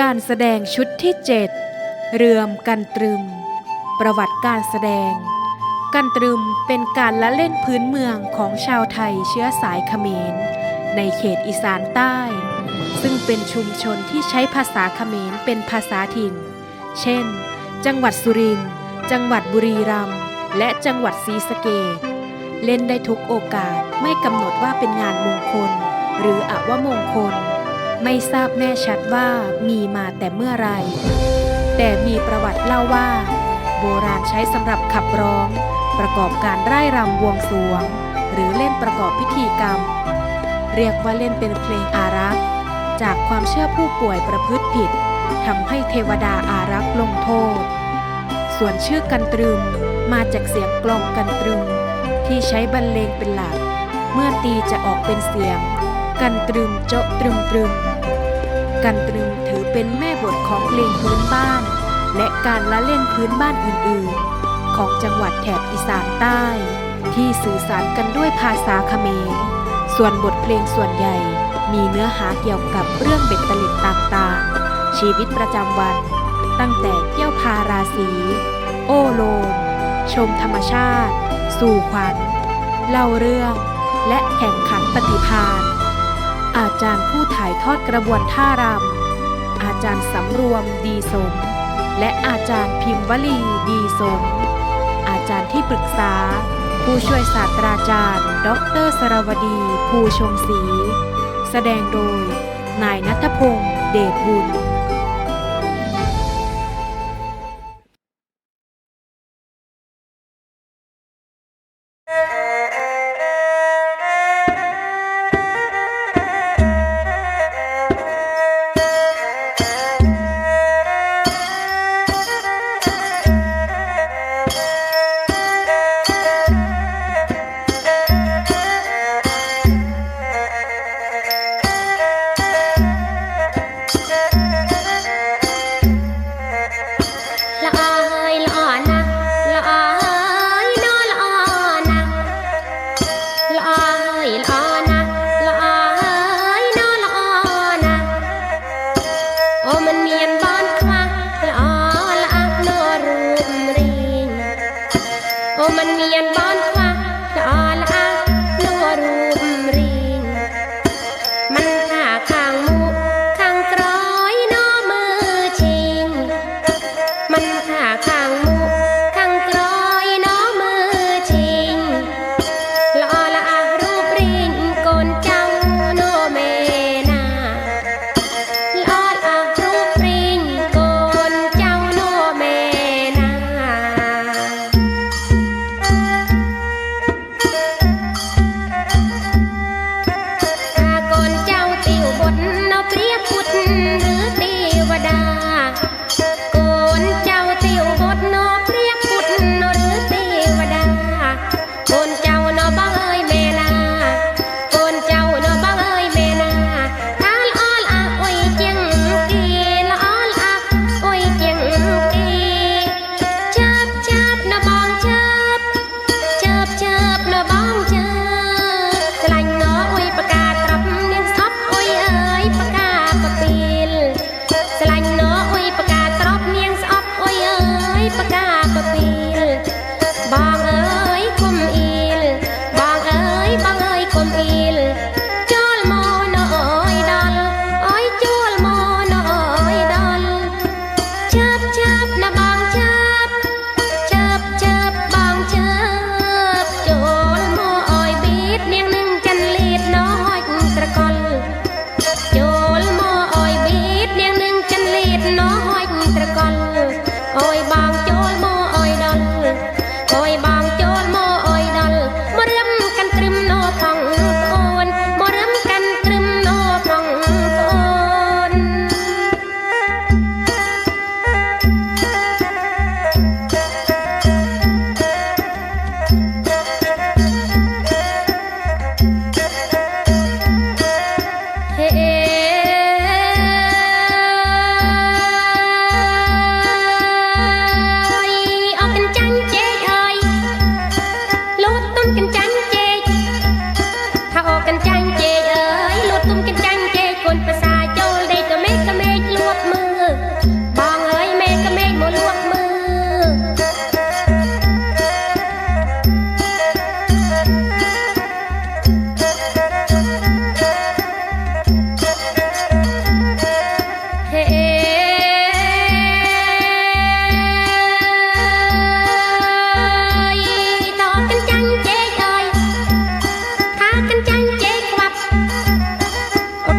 การแสดงชุดที่ 7 เรือมกันตรึม ประวัติการแสดง กันตรึมเป็นการละเล่นพื้นเมืองของชาวไทยเชื้อสายเขมร ในเขตอีสานใต้ ซึ่งเป็นชุมชนที่ใช้ภาษาเขมรเป็นภาษาถิ่น เช่น จังหวัดสุรินทร์จังหวัดบุรีรัมย์และจังหวัดศรีสะเกษเล่นได้ทุกโอกาสไม่กำหนดว่าเป็นงานมงคล หรืออวมงคล ไม่ทราบแน่ชัดว่ามีมาแต่เมื่อไร แต่มีประวัติเล่าว่า โบราณใช้สำหรับขับร้อง ประกอบการไร่รำบวงสรวง หรือเล่นประกอบพิธีกรรม เรียกว่าเล่นเป็นเพลงอารักษ์จากความเชื่อผู้ป่วยประพฤติผิดทำให้เทวดาอารักษ์ลงโทษ ส่วนชื่อกันตรึมมาจากเสียงกลองกันตรึมที่ใช้บรรเลงเป็นหลัก เมื่อตีจะออกเป็นเสียง กันตรึมโจะตรึมตรึม กันตรึมถือเป็นแม่บทของเพลงพื้นบ้าน และการละเล่นพื้นบ้านอื่นๆ ของจังหวัดแถบอีสานใต้ ที่สื่อสารกันด้วยภาษาเขมร ส่วนบทเพลงส่วนใหญ่ มีเนื้อหาเกี่ยวกับเรื่องเบ็ดตลิดต่างๆ ชีวิตประจำวัน ตั้งแต่เที่ยวพาราศี โอโลมชมธรรมชาติ สู่ขวัญ เล่าเรื่อง และแข่งขันปฏิภาณ อาจารย์ผู้ถ่ายทอดกระบวนท่ารำอาจารย์สำรวมดีสม และอาจารย์พิมพ์วลีดีสม อาจารย์ที่ปรึกษา ผู้ช่วยศาสตราจารย์ ดรสรวดีภูชงศรีแสดงโดย นายนัทพงศ์เดชบุญ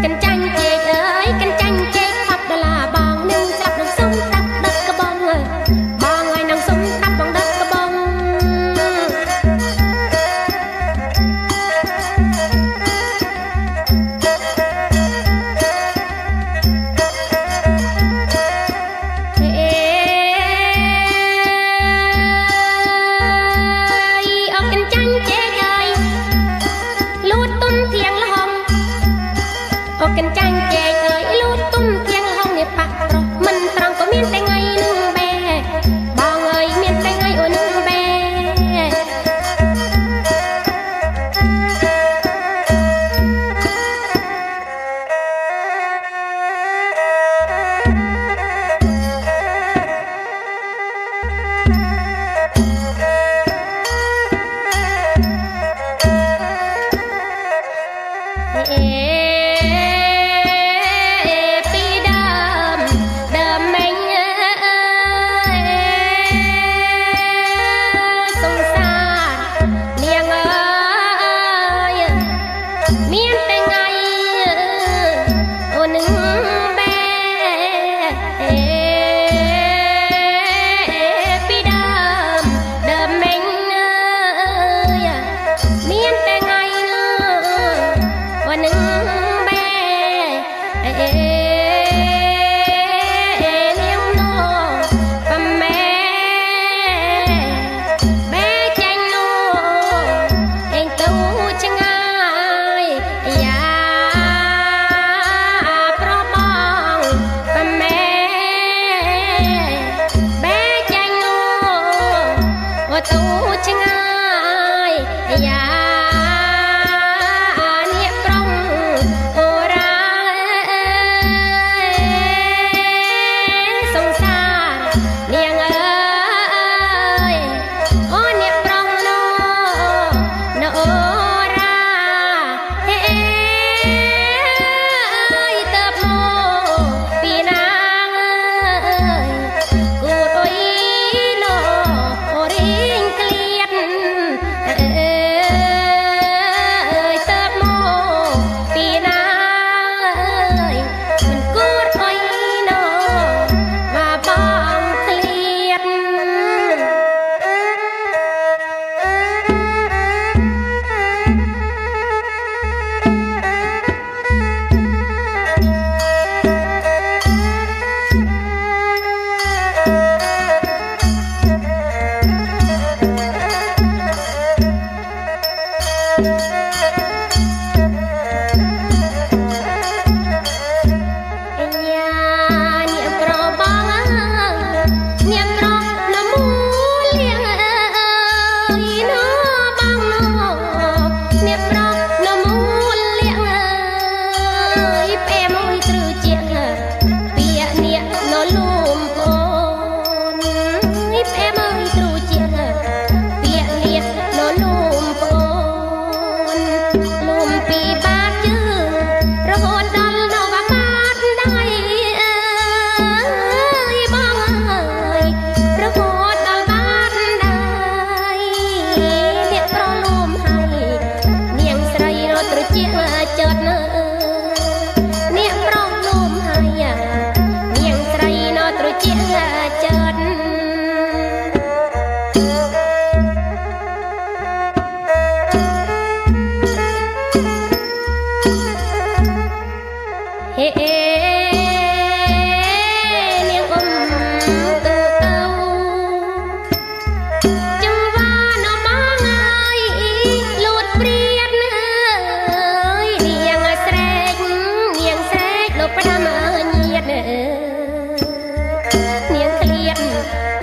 And kencang cành trăng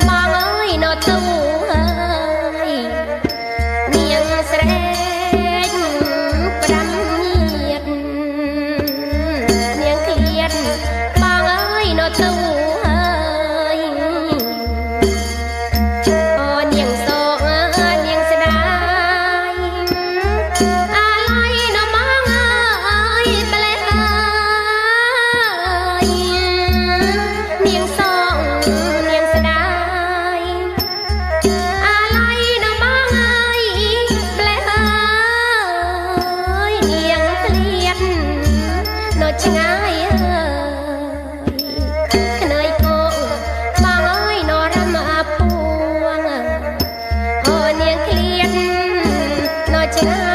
မငိုင်းတော့သူ 记。